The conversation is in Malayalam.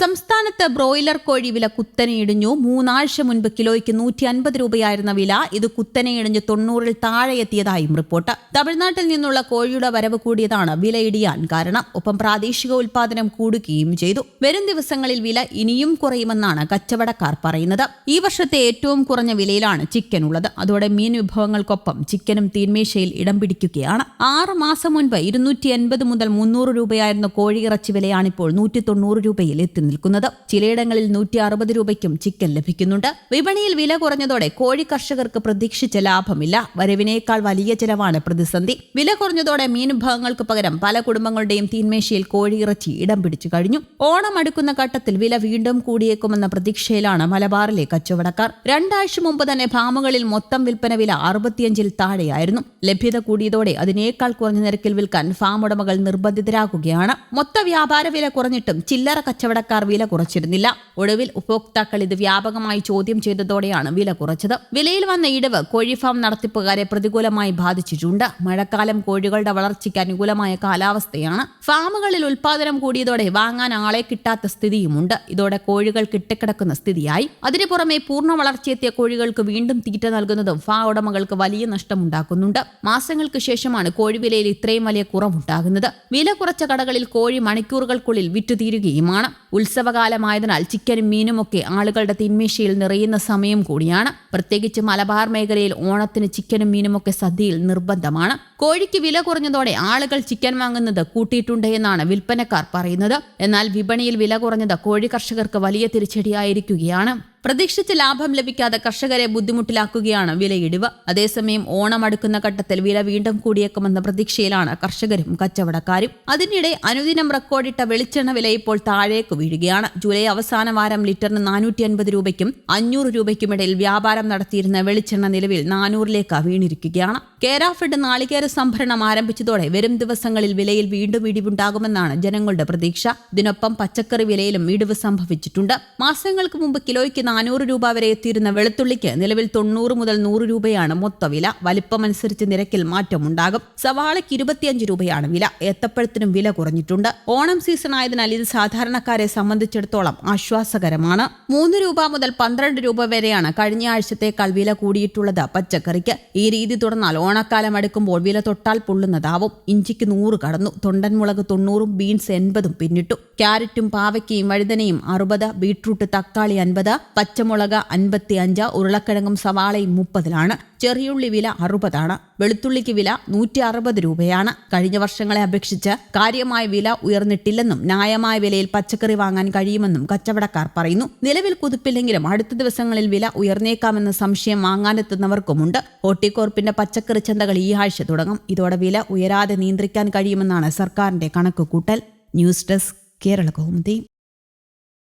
സംസ്ഥാനത്ത് ബ്രോയിലർ കോഴി വില കുത്തനെയിടിഞ്ഞു. മൂന്നാഴ്ച മുൻപ് കിലോയ്ക്ക് നൂറ്റി അൻപത് രൂപയായിരുന്ന വില ഇത് കുത്തനെയിടിഞ്ഞ് തൊണ്ണൂറിൽ താഴെ എത്തിയതായും റിപ്പോർട്ട്. തമിഴ്നാട്ടിൽ നിന്നുള്ള കോഴിയുടെ വരവ് കൂടിയതാണ് വിലയിടിയാൻ കാരണം. ഒപ്പം പ്രാദേശിക ഉൽപാദനം കൂടുകയും ചെയ്തു. വരും ദിവസങ്ങളിൽ വില ഇനിയും കുറയുമെന്നാണ് കച്ചവടക്കാർ പറയുന്നത്. ഈ വർഷത്തെ ഏറ്റവും കുറഞ്ഞ വിലയിലാണ് ചിക്കൻ ഉള്ളത്. അതോടെ മീൻ വിഭവങ്ങൾക്കൊപ്പം ചിക്കനും തീന്മേശയിൽ ഇടം പിടിക്കുകയാണ്. ആറ് മാസം മുൻപ് ഇരുന്നൂറ്റി എൺപത് മുതൽ മുന്നൂറ് രൂപയായിരുന്ന കോഴിയിറച്ചി വിലയാണിപ്പോൾ നൂറ്റി തൊണ്ണൂറ് രൂപയിൽ എത്തി നിൽക്കുന്നത്. ചിലയിടങ്ങളിൽ നൂറ്റി അറുപത് രൂപയ്ക്കും ചിക്കൻ ലഭിക്കുന്നുണ്ട്. വിപണിയിൽ വില കുറഞ്ഞതോടെ കോഴി കർഷകർക്ക് പ്രതീക്ഷിച്ച ലാഭമില്ല. വരവിനേക്കാൾ വലിയ ചെലവാണ് പ്രതിസന്ധി. വില കുറഞ്ഞതോടെ മീൻ വിഭവങ്ങൾക്ക് പകരം പല കുടുംബങ്ങളുടെയും തീന്മേശയിൽ കോഴിയിറച്ചി ഇടം പിടിച്ചു കഴിഞ്ഞു. ഓണം അടുക്കുന്ന ഘട്ടത്തിൽ വില വീണ്ടും കൂടിയേക്കുമെന്ന പ്രതീക്ഷയിലാണ് മലബാറിലെ കച്ചവടക്കാർ. രണ്ടാഴ്ച മുമ്പ് തന്നെ ഫാമുകളിൽ മൊത്തം വിൽപ്പന വില അറുപത്തിയഞ്ചിൽ താഴെയായിരുന്നു. ലഭ്യത കൂടിയതോടെ അതിനേക്കാൾ കുറഞ്ഞ നിരക്കിൽ വിൽക്കാൻ ഫാം ഉടമകൾ നിർബന്ധിതരാകുകയാണ്. മൊത്ത വ്യാപാര വില കുറഞ്ഞിട്ടും ചില്ലറ കച്ചവടക്കാർ വില കുറച്ചിരുന്നില്ല. ഒടുവിൽ ഉപഭോക്താക്കൾ ഇത് വ്യാപകമായി ചോദ്യം ചെയ്തതോടെയാണ് വില കുറച്ചത്. വിലയിൽ വന്ന ഇടിവ് കോഴിഫാം നടത്തിപ്പുകാരെ പ്രതികൂലമായി ബാധിച്ചിട്ടുണ്ട്. മഴക്കാലം കോഴികളുടെ വളർച്ചയ്ക്ക് അനുകൂലമായ കാലാവസ്ഥയാണ്. ഫാമുകളിൽ ഉൽപാദനം കൂടിയതോടെ വാങ്ങാൻ ആളെ കിട്ടാത്ത സ്ഥിതിയുമുണ്ട്. ഇതോടെ കോഴികൾ കിട്ടിക്കിടക്കുന്ന സ്ഥിതിയായി. അതിനു പുറമെ പൂർണ വളർച്ചയെത്തിയ കോഴികൾക്ക് വീണ്ടും തീറ്റ നൽകുന്നതും ഫാ ഉടമകൾക്ക് വലിയ നഷ്ടമുണ്ടാക്കുന്നുണ്ട്. മാസങ്ങൾക്ക് ശേഷമാണ് കോഴി വിലയിൽ ഇത്രയും വലിയ കുറവുണ്ടാകുന്നത്. വില കുറച്ച കടകളിൽ കോഴി മണിക്കൂറുകൾക്കുള്ളിൽ വിറ്റുതീരുകയുമാണ്. ഉത്സവകാലമായതിനാൽ ചിക്കനും മീനുമൊക്കെ ആളുകളുടെ തിന്മേശയിൽ നിറയുന്ന സമയം കൂടിയാണ്. പ്രത്യേകിച്ച് മലബാർ മേഖലയിൽ ഓണത്തിന് ചിക്കനും മീനുമൊക്കെ സദ്യയിൽ നിർബന്ധമാണ്. കോഴിക്ക് വില കുറഞ്ഞതോടെ ആളുകൾ ചിക്കൻ വാങ്ങുന്നത് കൂട്ടിയിട്ടുണ്ട് എന്നാണ് വിൽപ്പനക്കാർ പറയുന്നത്. എന്നാൽ വിപണിയിൽ വില കുറഞ്ഞത് കോഴി കർഷകർക്ക് വലിയ തിരിച്ചടിയായിരിക്കുകയാണ്. പ്രതീക്ഷിച്ച ലാഭം ലഭിക്കാതെ കർഷകരെ ബുദ്ധിമുട്ടിലാക്കുകയാണ് വിലയിടിവ്. അതേസമയം ഓണം അടുക്കുന്ന ഘട്ടത്തിൽ വില വീണ്ടും കൂടിയേക്കുമെന്ന പ്രതീക്ഷയിലാണ് കർഷകരും കച്ചവടക്കാരും. അതിനിടെ അനുദിനം റെക്കോർഡിട്ട വെളിച്ചെണ്ണ വില ഇപ്പോൾ താഴേക്ക് വീഴുകയാണ്. ജൂലൈ അവസാന വാരം ലിറ്ററിന് നാനൂറ്റി അൻപത് രൂപയ്ക്കും അഞ്ഞൂറ് രൂപയ്ക്കുമിടയിൽ വ്യാപാരം നടത്തിയിരുന്ന വെളിച്ചെണ്ണ നിലവിൽ നാനൂറിലേക്ക് വീണിരിക്കുകയാണ്. കേരാഫെഡ് നാളികേര സംഭരണം ആരംഭിച്ചതോടെ വരും ദിവസങ്ങളിൽ വിലയിൽ വീണ്ടും ഇടിവുണ്ടാകുമെന്നാണ് ജനങ്ങളുടെ പ്രതീക്ഷ. ഇതിനൊപ്പം പച്ചക്കറി വിലയിലും ഇടിവ് സംഭവിച്ചിട്ടുണ്ട്. മാസങ്ങൾക്ക് മുമ്പ് കിലോയ്ക്ക് നാനൂറ് രൂപ വരെ എത്തിയിരുന്ന വെളുത്തുള്ളിക്ക് നിലവിൽ തൊണ്ണൂറ് മുതൽ നൂറ് രൂപയാണ് മൊത്തവില വലിപ്പമനുസരിച്ച് നിരക്കിൽ മാറ്റമുണ്ടാകും. സവാളയ്ക്ക് ഇരുപത്തിയഞ്ച് രൂപയാണ് വില. ഏത്തപ്പഴത്തിനും വില കുറഞ്ഞിട്ടുണ്ട്. ഓണം സീസൺ ആയതിനാൽ ഇത് സാധാരണക്കാരെ സംബന്ധിച്ചിടത്തോളം ആശ്വാസകരമാണ്. മൂന്ന് രൂപ മുതൽ പന്ത്രണ്ട് രൂപ വരെയാണ് കഴിഞ്ഞ ആഴ്ചത്തേക്കാൾ വില കൂടിയിട്ടുള്ളത് പച്ചക്കറിക്ക്. ഈ രീതി തുടർന്നാൽ ഓണക്കാലം അടുക്കുമ്പോൾ വില തൊട്ടാൽ പൊള്ളുന്നതാവും. ഇഞ്ചിക്ക് നൂറ് കടന്നു. തൊണ്ടൻമുളക് തൊണ്ണൂറും ബീൻസ് എൺപതും പിന്നിട്ടു. ക്യാരറ്റും പാവയ്ക്കയും വഴുതനയും അറുപത് ബീട്രൂട്ട് തക്കാളി അൻപത് പച്ചമുളക് അൻപത്തി അഞ്ച് ഉരുളക്കിഴങ്ങും സവാളയും മുപ്പതിലാണ്. ചെറിയുള്ളി വില അറുപതാണ്. വെളുത്തുള്ളിക്ക് വില നൂറ്റി അറുപത് രൂപയാണ്. കഴിഞ്ഞ വർഷങ്ങളെ അപേക്ഷിച്ച് കാര്യമായ വില ഉയർന്നിട്ടില്ലെന്നും ന്യായമായ വിലയിൽ പച്ചക്കറി വാങ്ങാൻ കഴിയുമെന്നും കച്ചവടക്കാർ പറയുന്നു. നിലവിൽ കുതിപ്പില്ലെങ്കിലും അടുത്ത ദിവസങ്ങളിൽ വില ഉയർന്നേക്കാമെന്ന സംശയം വാങ്ങാനെത്തുന്നവർക്കുമുണ്ട്. ഹോർട്ടികോർപ്പിന്റെ പച്ചക്കറി ചന്തകൾ ഈ ആഴ്ച തുടങ്ങും. ഇതോടെ വില ഉയരാതെ നിയന്ത്രിക്കാൻ കഴിയുമെന്നാണ് സർക്കാരിന്റെ കണക്കുകൂട്ടൽ. News desk Kerala Kaumudi.